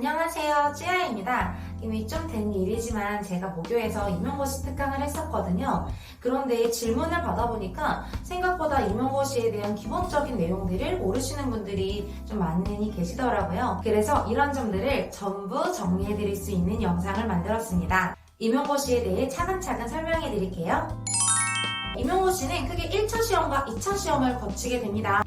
안녕하세요. 찌아입니다. 이미 좀 된 일이지만 제가 모교에서 임용고시 특강을 했었거든요. 그런데 질문을 받아보니까 생각보다 임용고시에 대한 기본적인 내용들을 모르시는 분들이 좀 많이 계시더라고요. 그래서 이런 점들을 전부 정리해드릴 수 있는 영상을 만들었습니다. 임용고시에 대해 차근차근 설명해 드릴게요. 임용고시는 크게 1차 시험과 2차 시험을 거치게 됩니다.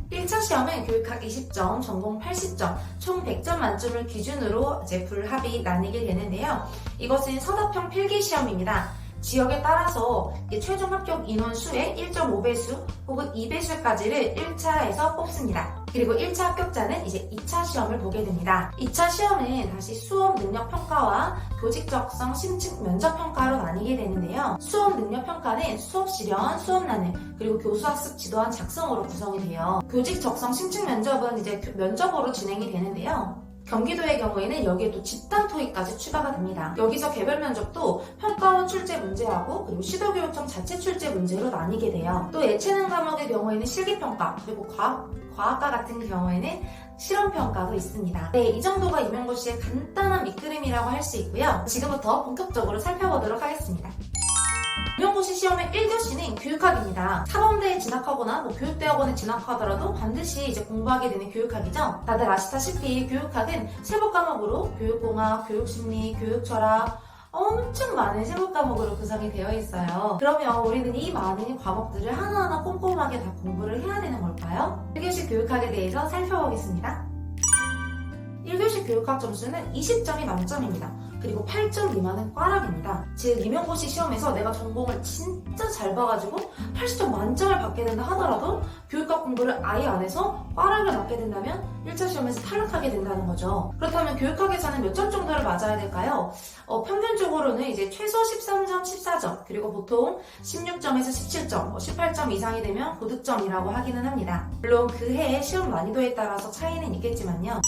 1차 시험은 교육학 20점, 전공 80점, 총 100점 만점을 기준으로 이제 불합이 나뉘게 되는데요. 이것은 서답형 필기 시험입니다. 지역에 따라서 이 최종 합격 인원 수의 1.5배수 혹은 2배수까지를 1차에서 뽑습니다. 그리고 1차 합격자는 이제 2차 시험을 보게 됩니다. 2차 시험은 다시 수업 능력 평가와 교직 적성 심층 면접 평가로 나뉘게 되는데요. 수업 능력 평가는 수업 실현, 수업 나눔, 그리고 교수 학습 지도안 작성으로 구성이 돼요. 교직 적성 심층 면접은 이제 교- 면접으로 진행이 되는데요. 경기도의 경우에는 여기에 또 집단 토익까지 추가가 됩니다. 여기서 개별 면접도 평가원 출제 문제하고 그리고 시도교육청 자체 출제 문제로 나뉘게 돼요. 또 예체능 과목의 경우에는 실기평가 그리고 과학, 과학과 같은 경우에는 실험평가도 있습니다. 네, 이 정도가 임용고시의 간단한 밑그림이라고 할 수 있고요. 지금부터 본격적으로 살펴보도록 하겠습니다. 임용고시 시험의 1교시는 교육학입니다. 사범대에 진학하거나 뭐 교육대학원에 진학하더라도 반드시 이제 공부하게 되는 교육학이죠. 다들 아시다시피 교육학은 세부 과목으로 교육공학, 교육심리, 교육철학, 엄청 많은 세부 과목으로 구성이 되어 있어요. 그러면 우리는 이 많은 과목들을 하나하나 꼼꼼하게 다 공부를 해야 되는 걸까요? 1교시 교육학에 대해서 살펴보겠습니다. 1교시 교육학 점수는 20점이 만점입니다. 그리고 8점 미만은 꽈락입니다. 즉 임용고시 시험에서 내가 전공을 진짜 잘 봐가지고 80점 만점을 받게 된다 하더라도 교육학 공부를 아예 안 해서 꽈락을 맞게 된다면 1차 시험에서 탈락하게 된다는 거죠. 그렇다면 교육학에서는 몇점 정도를 맞아야 될까요? 어, 평균적으로는 이제 최소 13점, 14점, 그리고 보통 16점에서 17점, 18점 이상이 되면 고득점이라고 하기는 합니다. 물론 그 해의 시험 난이도에 따라서 차이는 있겠지만요.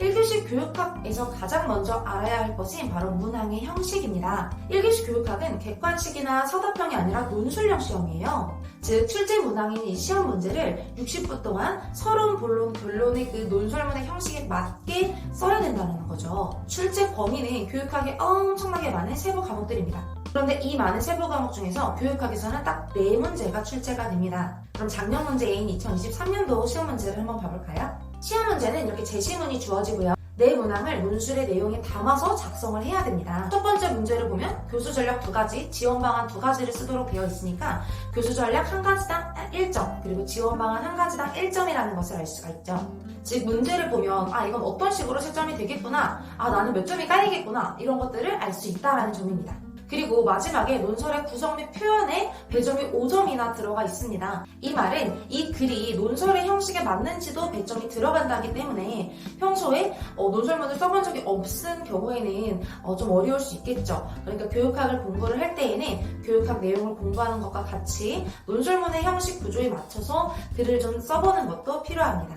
1교시 교육학에서 가장 먼저 알아야 할 것이 바로 문항의 형식입니다. 1교시 교육학은 객관식이나 서답형이 아니라 논술형 시험이에요. 즉, 출제 문항인 이 시험 문제를 60분 동안 서론, 본론, 결론의 그 논술문의 형식에 맞게 써야 된다는 거죠. 출제 범위는 교육학에 엄청나게 많은 세부 과목들입니다. 그런데 이 많은 세부 과목 중에서 교육학에서는 딱 4문제가 출제가 됩니다. 그럼 작년 문제인 2023년도 시험 문제를 한번 봐볼까요? 시험 문제는 이렇게 제시문이 주어지고요. 내 문항을 문술의 내용에 담아서 작성을 해야 됩니다. 첫 번째 문제를 보면 교수 전략 두 가지, 지원 방안 두 가지를 쓰도록 되어 있으니까 교수 전략 한 가지당 1점, 그리고 지원 방안 한 가지당 1점이라는 것을 알 수가 있죠. 즉 문제를 보면 아 이건 어떤 식으로 채점이 되겠구나, 아 나는 몇 점이 깔리겠구나 이런 것들을 알 수 있다라는 점입니다. 그리고 마지막에 논설의 구성 및 표현에 배점이 5점이나 들어가 있습니다. 이 말은 이 글이 논설의 형식에 맞는지도 배점이 들어간다기 때문에 평소에 어, 논설문을 써본 적이 없은 경우에는 어, 좀 어려울 수 있겠죠. 그러니까 교육학을 공부를 할 때에는 교육학 내용을 공부하는 것과 같이 논설문의 형식 구조에 맞춰서 글을 좀 써보는 것도 필요합니다.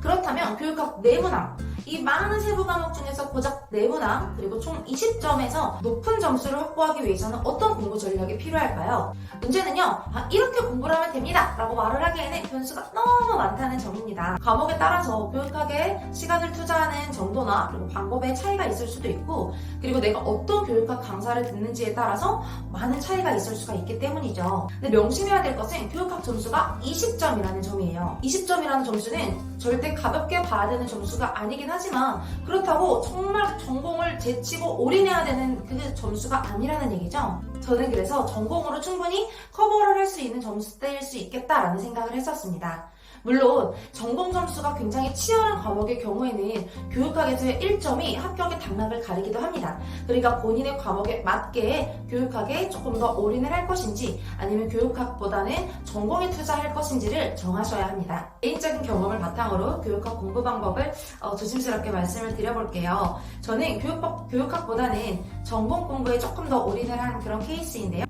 그렇다면 교육학 내문항 이 많은 세부 과목 중에서 고작 내문항 그리고 총 20점에서 높은 점수를 확보하기 위해서는 어떤 공부 전략이 필요할까요? 문제는요 아, 이렇게 공부를 하면 됩니다 라고 말을 하기에는 변수가 너무 많다는 점입니다. 과목에 따라서 교육학에 시간을 투자하는 정도나 그리고 방법에 차이가 있을 수도 있고 그리고 내가 어떤 교육학 강사를 듣는지에 따라서 많은 차이가 있을 수가 있기 때문이죠. 근데 명심해야 될 것은 교육학 점수가 20점이라는 점이에요. 20점이라는 점수는 절대 가볍게 봐야 되는 점수가 아니긴 하지만 그렇다고 정말 전공을 제치고 올인해야 되는 그 점수가 아니라는 얘기죠. 저는 그래서 전공으로 충분히 커버를 할 수 있는 점수대일 수 있겠다라는 생각을 했었습니다. 물론 전공 점수가 굉장히 치열한 과목의 경우에는 교육학에서의 1점이 합격의 당락을 가리기도 합니다. 그러니까 본인의 과목에 맞게 교육학에 조금 더 올인을 할 것인지 아니면 교육학보다는 전공에 투자할 것인지를 정하셔야 합니다. 개인적인 경험을 바탕으로 교육학 공부 방법을 어, 조심스럽게 말씀을 드려볼게요. 저는 교육학, 교육학보다는 전공 공부에 조금 더 올인을 한 그런 케이스인데요.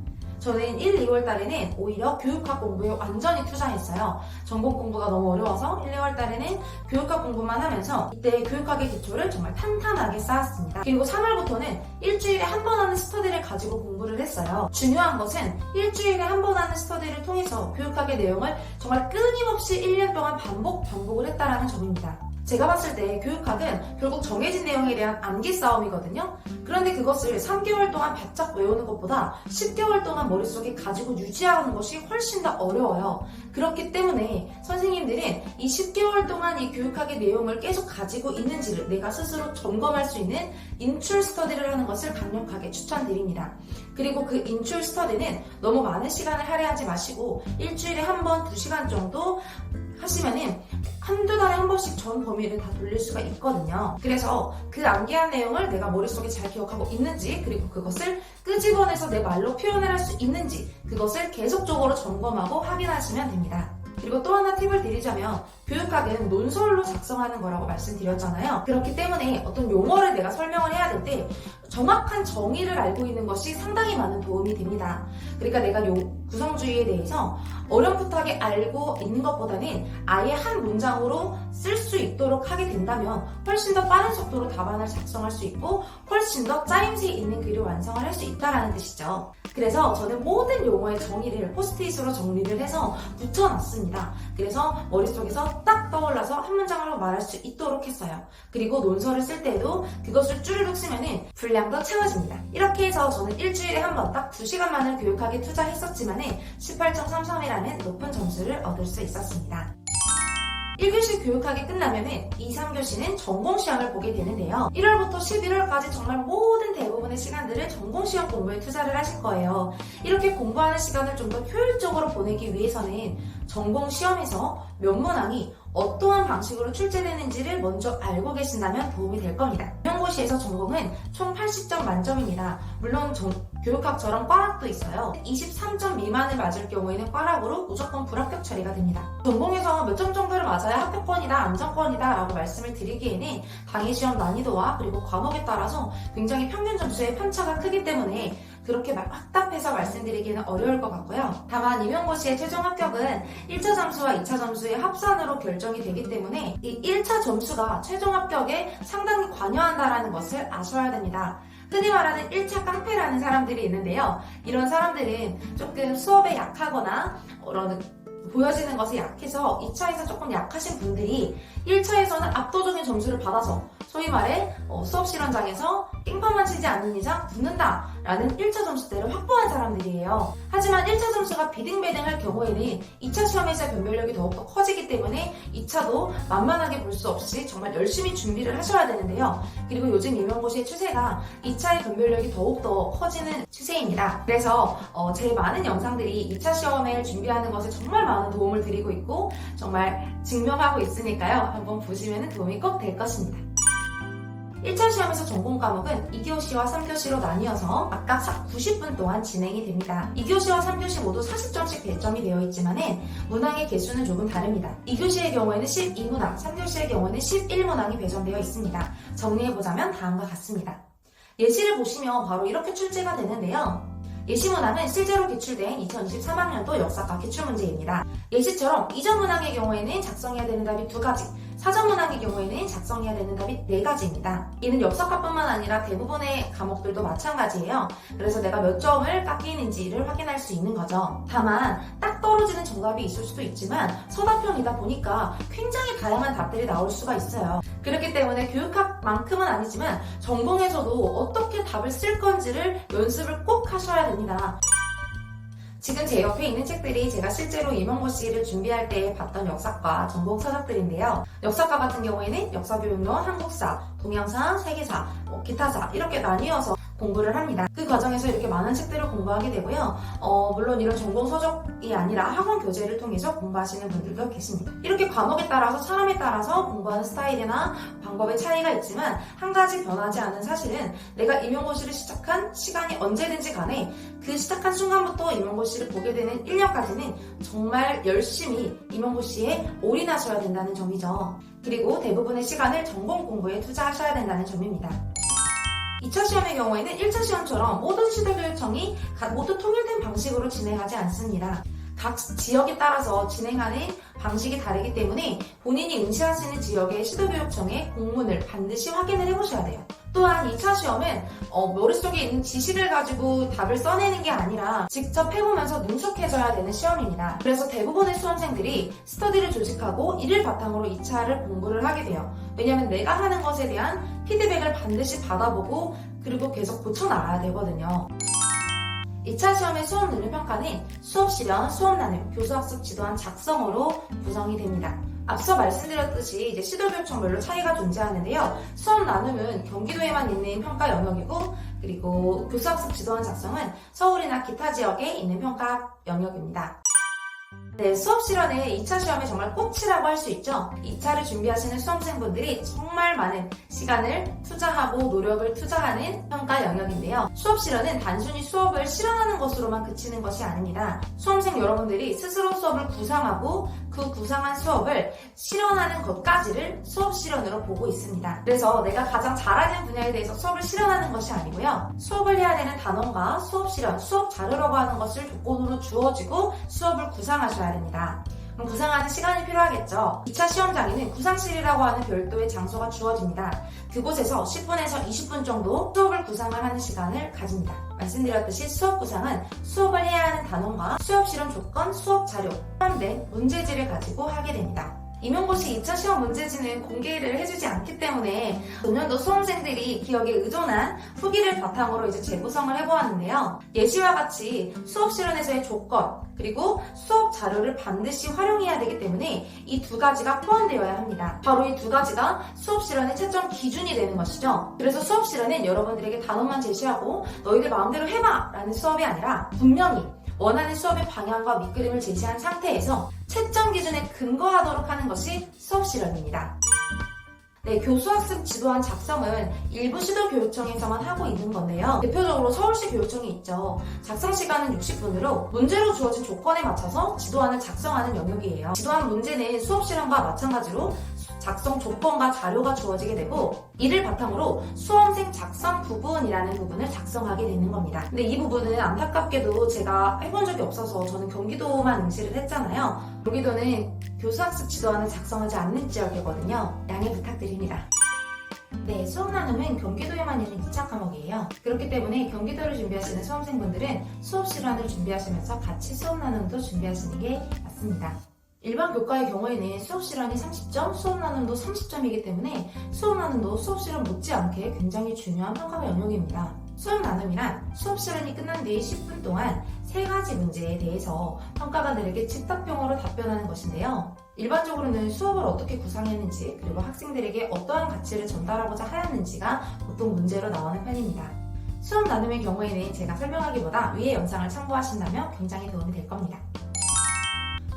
저는 1, 2월 달에는 오히려 교육학 공부에 완전히 투자했어요. 전공 공부가 너무 어려워서 1, 2월 달에는 교육학 공부만 하면서 이때 교육학의 기초를 정말 탄탄하게 쌓았습니다. 그리고 3월부터는 일주일에 한 번 하는 스터디를 가지고 공부를 했어요. 중요한 것은 일주일에 한 번 하는 스터디를 통해서 교육학의 내용을 정말 끊임없이 1년 동안 반복, 반복을 했다라는 점입니다. 제가 봤을 때 교육학은 결국 정해진 내용에 대한 암기 싸움이거든요. 그런데 그것을 3개월 동안 바짝 외우는 것보다 10개월 동안 머릿속에 가지고 유지하는 것이 훨씬 더 어려워요. 그렇기 때문에 선생님들은 이 10개월 동안 이 교육학의 내용을 계속 가지고 있는지를 내가 스스로 점검할 수 있는 인출 스터디를 하는 것을 강력하게 추천드립니다. 그리고 그 인출 스터디는 너무 많은 시간을 할애하지 마시고 일주일에 한 번, 두 시간 정도 하시면은 한두 달에 한 번씩 전 범위를 다 돌릴 수가 있거든요. 그래서 그 암기한 내용을 내가 머릿속에 잘 기억하고 있는지, 그리고 그것을 끄집어내서 내 말로 표현을 할 수 있는지, 그것을 계속적으로 점검하고 확인하시면 됩니다. 그리고 또 하나 팁을 드리자면 교육학은 논설로 작성하는 거라고 말씀드렸잖아요. 그렇기 때문에 어떤 용어를 내가 설명을 해야 될 때 정확한 정의를 알고 있는 것이 상당히 많은 도움이 됩니다. 그러니까 내가 요 구성주의에 대해서 어렴풋하게 알고 있는 것보다는 아예 한 문장으로 쓸 수 있도록 하게 된다면 훨씬 더 빠른 속도로 답안을 작성할 수 있고 훨씬 더 짜임새 있는 글을 완성을 할 수 있다는 뜻이죠. 그래서 저는 모든 용어의 정의를 포스트잇으로 정리를 해서 붙여놨습니다. 그래서 머릿속에서 딱 떠올라서 한 문장으로 말할 수 있도록 했어요. 그리고 논설을 쓸 때도 그것을 쭈르륵 쓰면은 분량도 채워집니다. 이렇게 해서 저는 일주일에 한 번 딱 2시간만을 교육하게 투자했었지만은 18.33이라는 높은 점수를 얻을 수 있었습니다. 1교시 교육하게 끝나면은 2, 3교시는 전공시험을 보게 되는데요. 1월부터 11월까지 정말 모든 대부분의 시간들을 전공시험 공부에 투자를 하실 거예요. 이렇게 공부하는 시간을 좀 더 효율적으로 보내기 위해서는 전공시험에서 몇 문항이 어떠한 방식으로 출제되는지를 먼저 알고 계신다면 도움이 될 겁니다. 임용고시에서 전공은 총 80점 만점입니다. 물론 전- 교육학처럼 꽈락도 있어요. 23점 미만을 맞을 경우에는 꽈락으로 무조건 불합격 처리가 됩니다. 전공에서 몇 점 정도를 맞아야 합격권이다, 안정권이다 라고 말씀을 드리기에는 당일시험 난이도와 그리고 과목에 따라서 굉장히 평균 점수의 편차가 크기 때문에 그렇게 막 확답해서 말씀드리기는 어려울 것 같고요. 다만 임용고시의 최종 합격은 1차 점수와 2차 점수의 합산으로 결정이 되기 때문에 이 1차 점수가 최종 합격에 상당히 관여한다는 것을 아셔야 됩니다. 흔히 말하는 1차 깡패라는 사람들이 있는데요. 이런 사람들은 조금 수업에 약하거나 그런 보여지는 것에 약해서 2차에서 조금 약하신 분들이 1차에서는 압도적인 점수를 받아서 소위 말해 어, 수업 실현장에서 깽판만 치지 않는 이상 붙는다 라는 1차 점수대를 확보한 사람들이에요. 하지만 1차 점수가 비등비등할 경우에는 2차 시험에서의 변별력이 더욱더 커지기 때문에 2차도 만만하게 볼 수 없이 정말 열심히 준비를 하셔야 되는데요. 그리고 요즘 임용고시의 추세가 2차의 변별력이 더욱더 커지는 추세입니다. 그래서 어, 제 많은 영상들이 2차 시험을 준비하는 것에 정말 많은 도움을 드리고 있고 정말 증명하고 있으니까요. 한번 보시면 도움이 꼭 될 것입니다. 1차 시험에서 전공 과목은 2교시와 3교시로 나뉘어서 각각 90분 동안 진행이 됩니다. 2교시와 3교시 모두 40점씩 배점이 되어 있지만은 문항의 개수는 조금 다릅니다. 2교시의 경우에는 12문항, 3교시의 경우에는 11문항이 배정되어 있습니다. 정리해보자면 다음과 같습니다. 예시를 보시면 바로 이렇게 출제가 되는데요. 예시 문항은 실제로 기출된 2023학년도 역사과 기출문제입니다. 예시처럼 이전 문항의 경우에는 작성해야 되는 답이 두 가지, 사전 문항의 경우에는 작성해야 되는 답이 네 가지입니다. 이는 역사과뿐만 아니라 대부분의 과목들도 마찬가지예요. 그래서 내가 몇 점을 깎이는지를 확인할 수 있는 거죠. 다만 딱 떨어지는 정답이 있을 수도 있지만 서답형이다 보니까 굉장히 다양한 답들이 나올 수가 있어요. 그렇기 때문에 교육학만큼은 아니지만 전공에서도 어떻게 답을 쓸 건지를 연습을 꼭 하셔야 됩니다. 지금 제 옆에 있는 책들이 제가 실제로 임용고시를 준비할 때 봤던 역사과 전공 서적들인데요. 역사과 같은 경우에는 역사교육론, 한국사, 동양사, 세계사, 뭐 기타사 이렇게 나뉘어서 공부를 합니다. 그 과정에서 이렇게 많은 책들을 공부하게 되고요. 어, 물론 이런 전공 서적이 아니라 학원 교재를 통해서 공부하시는 분들도 계십니다. 이렇게 과목에 따라서 사람에 따라서 공부하는 스타일이나 방법의 차이가 있지만 한 가지 변하지 않은 사실은 내가 임용고시를 시작한 시간이 언제든지 간에 그 시작한 순간부터 임용고시를 보게 되는 1년까지는 정말 열심히 임용고시에 올인하셔야 된다는 점이죠. 그리고 대부분의 시간을 전공 공부에 투자하셔야 된다는 점입니다. 2차 시험의 경우에는 1차 시험처럼 모든 시도교육청이 모두 통일된 방식으로 진행하지 않습니다. 각 지역에 따라서 진행하는 방식이 다르기 때문에 본인이 응시하시는 지역의 시도교육청의 공문을 반드시 확인을 해보셔야 돼요. 또한 2차 시험은 어, 머릿속에 있는 지식을 가지고 답을 써내는 게 아니라 직접 해보면서 능숙해져야 되는 시험입니다. 그래서 대부분의 수험생들이 스터디를 조직하고 이를 바탕으로 2차를 공부를 하게 돼요. 왜냐하면 내가 하는 것에 대한 피드백을 반드시 받아보고 그리고 계속 고쳐나가야 되거든요. 2차 시험의 수업 능력 평가는 수업 실현, 수업 나눔, 교수 학습 지도안 작성으로 구성이 됩니다. 앞서 말씀드렸듯이 이제 시도교육청별로 차이가 존재하는데요. 수업 나눔은 경기도에만 있는 평가 영역이고 그리고 교수 학습 지도안 작성은 서울이나 기타 지역에 있는 평가 영역입니다. 네, 수업 실현의 2차 시험의 정말 꽃이라고 할 수 있죠. 2차를 준비하시는 수험생분들이 정말 많은 시간을 투자하고 노력을 투자하는 평가 영역인데요. 수업 실현은 단순히 수업을 실현하는 것으로만 그치는 것이 아닙니다. 수험생 여러분들이 스스로 수업을 구상하고 그 구상한 수업을 실현하는 것까지를 수업 실현으로 보고 있습니다. 그래서 내가 가장 잘하는 분야에 대해서 수업을 실현하는 것이 아니고요. 수업을 해야 되는 단원과 수업 실현, 수업 자료라고 하는 것을 조건으로 주어지고 수업을 구상하셔야 됩니다. 그럼 구상하는 시간이 필요하겠죠. 2차 시험 장에는 구상실이라고 하는 별도의 장소가 주어집니다. 그곳에서 10분에서 20분 정도 수업을 구상을 하는 시간을 가집니다. 말씀드렸듯이 수업 구상은 수업을 해야 하는 단원과 수업 실현 조건, 수업 자료, 포함된 문제지를 가지고 하게 됩니다. 임용고시 2차 시험 문제지는 공개를 해주지 않기 때문에 전년도 수험생들이 기억에 의존한 후기를 바탕으로 이제 재구성을 해보았는데요. 예시와 같이 수업 실현에서의 조건, 그리고 수업 자료를 반드시 활용해야 되기 때문에 이 두 가지가 포함되어야 합니다. 바로 이 두 가지가 수업 실현의 채점 기준이 되는 것이죠. 그래서 수업 실현은 여러분들에게 단원만 제시하고 너희들 마음대로 해봐! 라는 수업이 아니라 분명히 원하는 수업의 방향과 밑그림을 제시한 상태에서 채점 기준에 근거하도록 하는 것이 수업 실현입니다. 네, 교수학습 지도안 작성은 일부 시도교육청에서만 하고 있는 건데요. 대표적으로 서울시 교육청이 있죠. 작성 시간은 60분으로 문제로 주어진 조건에 맞춰서 지도안을 작성하는 영역이에요. 지도안 문제는 수업 실현과 마찬가지로 작성 조건과 자료가 주어지게 되고 이를 바탕으로 수험생 작성 부분이라는 부분을 작성하게 되는 겁니다. 근데 이 부분은 안타깝게도 제가 해본 적이 없어서 저는 경기도만 응시를 했잖아요. 경기도는 교수학습 지도안을 작성하지 않는 지역이거든요. 양해 부탁드립니다. 네, 수업 나눔은 경기도에만 있는 2차 과목이에요. 그렇기 때문에 경기도를 준비하시는 수험생분들은 수업 실환을 준비하시면서 같이 수업 나눔도 준비하시는 게 맞습니다. 일반 교과의 경우에는 수업 실환이 30점, 수업 나눔도 30점이기 때문에 수업 나눔도 수업 실현 못지않게 굉장히 중요한 평가 영역입니다. 수업 나눔이란 수업 실현이 끝난 뒤 10분 동안 세 가지 문제에 대해서 평가관들에게 즉답형으로 답변하는 것인데요. 일반적으로는 수업을 어떻게 구상했는지 그리고 학생들에게 어떠한 가치를 전달하고자 하였는지가 보통 문제로 나오는 편입니다. 수업 나눔의 경우에는 제가 설명하기보다 위의 영상을 참고하신다면 굉장히 도움이 될 겁니다.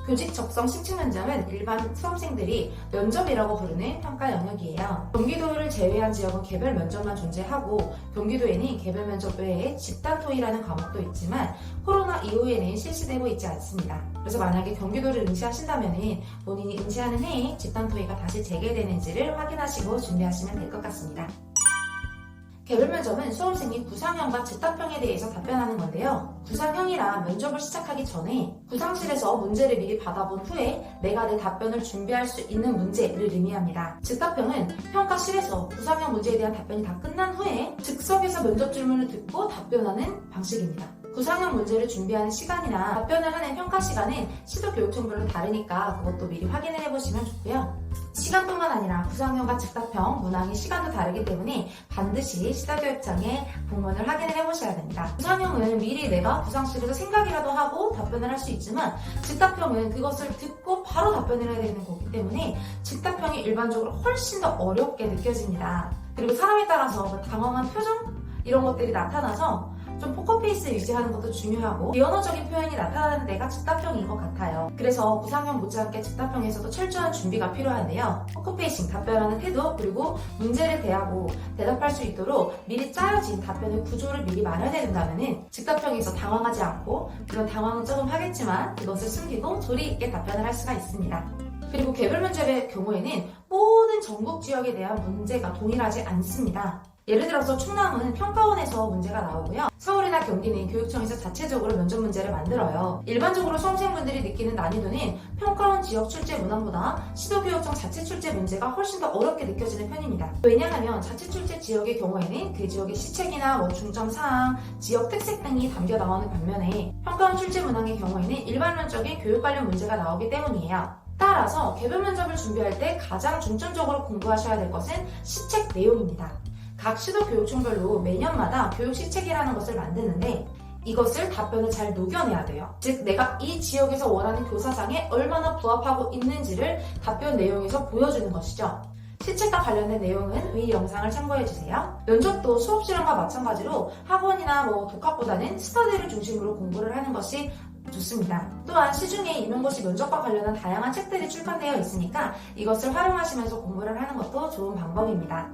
교직 적성 신청 면접은 일반 수험생들이 면접이라고 부르는 평가 영역이에요. 경기도를 제외한 지역은 개별 면접만 존재하고 경기도에는 개별 면접 외에 집단 토의라는 과목도 있지만 코로나 이후에는 실시되고 있지 않습니다. 그래서 만약에 경기도를 응시하신다면 본인이 응시하는 해에 집단 토의가 다시 재개되는지를 확인하시고 준비하시면 될 것 같습니다. 개별 면접은 수험생이 구상형과 즉답형에 대해서 답변하는 건데요. 구상형이라 면접을 시작하기 전에 구상실에서 문제를 미리 받아본 후에 내가 내 답변을 준비할 수 있는 문제를 의미합니다. 즉답형은 평가실에서 구상형 문제에 대한 답변이 다 끝난 후에 즉석에서 면접 질문을 듣고 답변하는 방식입니다. 구상형 문제를 준비하는 시간이나 답변을 하는 평가 시간은 시도교육청별로 다르니까 그것도 미리 확인을 해보시면 좋고요. 시간뿐만 아니라 구상형과 즉답형, 문항의 시간도 다르기 때문에 반드시 시도교육청에 방문을 확인을 해보셔야 됩니다. 구상형은 미리 내가 구상실에서 생각이라도 하고 답변을 할 수 있지만 즉답형은 그것을 듣고 바로 답변을 해야 되는 거기 때문에 즉답형이 일반적으로 훨씬 더 어렵게 느껴집니다. 그리고 사람에 따라서 뭐 당황한 표정 이런 것들이 나타나서 좀 포커페이스 유지하는 것도 중요하고 비언어적인 표현이 나타나는 데가 즉답형인 것 같아요. 그래서 구상형 못지않게 즉답형에서도 철저한 준비가 필요한데요. 포커페이싱, 답변하는 태도, 그리고 문제를 대하고 대답할 수 있도록 미리 짜여진 답변의 구조를 미리 마련해야 된다면 즉답형에서 당황하지 않고 물론 당황은 조금 하겠지만 그것을 숨기고 조리 있게 답변을 할 수가 있습니다. 그리고 개별 면접의 경우에는 모든 전국 지역에 대한 문제가 동일하지 않습니다. 예를 들어서 충남은 평가원에서 문제가 나오고요. 서울이나 경기는 교육청에서 자체적으로 면접 문제를 만들어요. 일반적으로 수험생분들이 느끼는 난이도는 평가원 지역 출제 문항보다 시도교육청 자체 출제 문제가 훨씬 더 어렵게 느껴지는 편입니다. 왜냐하면 자체 출제 지역의 경우에는 그 지역의 시책이나 뭐 중점 사항, 지역 특색 등이 담겨 나오는 반면에 평가원 출제 문항의 경우에는 일반론적인 교육 관련 문제가 나오기 때문이에요. 따라서 개별 면접을 준비할 때 가장 중점적으로 공부하셔야 될 것은 시책 내용입니다. 각 시도 교육청별로 매년마다 교육 시책이라는 것을 만드는데 이것을 답변을 잘 녹여내야 돼요. 즉, 내가 이 지역에서 원하는 교사상에 얼마나 부합하고 있는지를 답변 내용에서 보여주는 것이죠. 시책과 관련된 내용은 위 영상을 참고해주세요. 면접도 수업 실험과 마찬가지로 학원이나 뭐 독학보다는 스터디를 중심으로 공부를 하는 것이 좋습니다. 또한 시중에 임용고시 면접과 관련한 다양한 책들이 출판되어 있으니까 이것을 활용하시면서 공부를 하는 것도 좋은 방법입니다.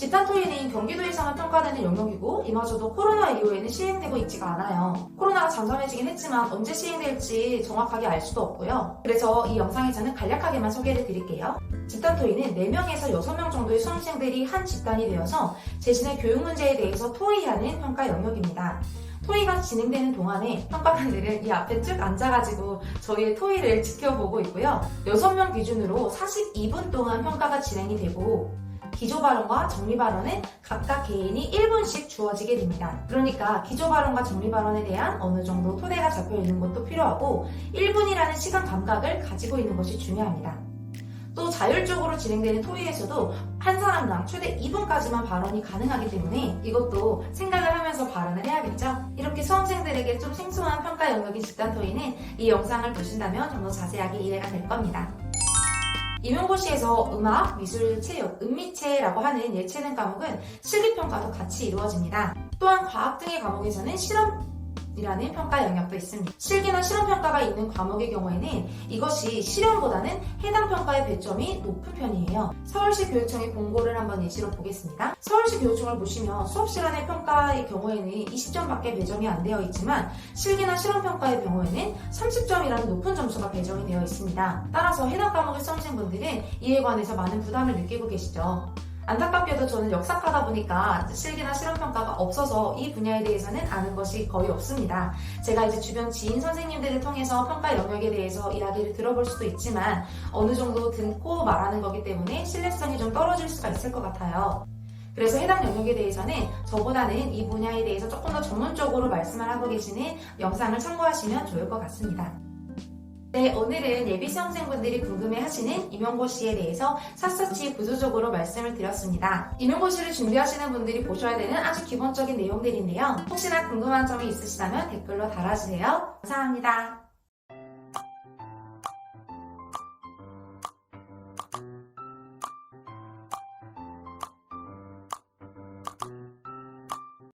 집단 토의는 경기도에서만 평가되는 영역이고 이마저도 코로나 이후에는 시행되고 있지가 않아요. 코로나가 잠잠해지긴 했지만 언제 시행될지 정확하게 알 수도 없고요. 그래서 이 영상에서는 간략하게만 소개를 드릴게요. 집단 토의는 4명에서 6명 정도의 수험생들이 한 집단이 되어서 자신의 교육 문제에 대해서 토의하는 평가 영역입니다. 토의가 진행되는 동안에 평가관들은 이 앞에 쭉 앉아가지고 저희의 토의를 지켜보고 있고요. 6명 기준으로 42분 동안 평가가 진행이 되고 기조 발언과 정리 발언은 각각 개인이 1분씩 주어지게 됩니다. 그러니까 기조 발언과 정리 발언에 대한 어느 정도 토대가 잡혀 있는 것도 필요하고 1분이라는 시간 감각을 가지고 있는 것이 중요합니다. 또 자율적으로 진행되는 토의에서도 한 사람당 최대 2분까지만 발언이 가능하기 때문에 이것도 생각을 하면서 발언을 해야겠죠? 이렇게 수험생들에게 좀 생소한 평가 영역인 집단 토의는 이 영상을 보신다면 좀 더 자세하게 이해가 될 겁니다. 임용고시에서 음악, 미술, 체육, 음미체라고 하는 예체능 과목은 실기평가도 같이 이루어집니다. 또한 과학 등의 과목에서는 실험 이라는 평가 영역도 있습니다. 실기나 실험평가가 있는 과목의 경우에는 이것이 실험보다는 해당 평가의 배점이 높은 편이에요. 서울시 교육청의 공고를 한번 예시로 보겠습니다. 서울시 교육청을 보시면 수업 시간의 평가의 경우에는 20점밖에 배점이 안 되어 있지만 실기나 실험평가의 경우에는 30점이라는 높은 점수가 배정이 되어 있습니다. 따라서 해당 과목의 수험생분들은 이에 관해서 많은 부담을 느끼고 계시죠. 안타깝게도 저는 역사하다 보니까 실기나 실험평가가 없어서 이 분야에 대해서는 아는 것이 거의 없습니다. 제가 이제 주변 지인 선생님들을 통해서 평가 영역에 대해서 이야기를 들어볼 수도 있지만 어느 정도 듣고 말하는 거기 때문에 신뢰성이 좀 떨어질 수가 있을 것 같아요. 그래서 해당 영역에 대해서는 저보다는 이 분야에 대해서 조금 더 전문적으로 말씀을 하고 계시는 영상을 참고하시면 좋을 것 같습니다. 네, 오늘은 예비 수험생분들이 궁금해하시는 임용고시에 대해서 샅샅이 구조적으로 말씀을 드렸습니다. 임용고시를 준비하시는 분들이 보셔야 되는 아주 기본적인 내용들인데요. 혹시나 궁금한 점이 있으시다면 댓글로 달아주세요. 감사합니다.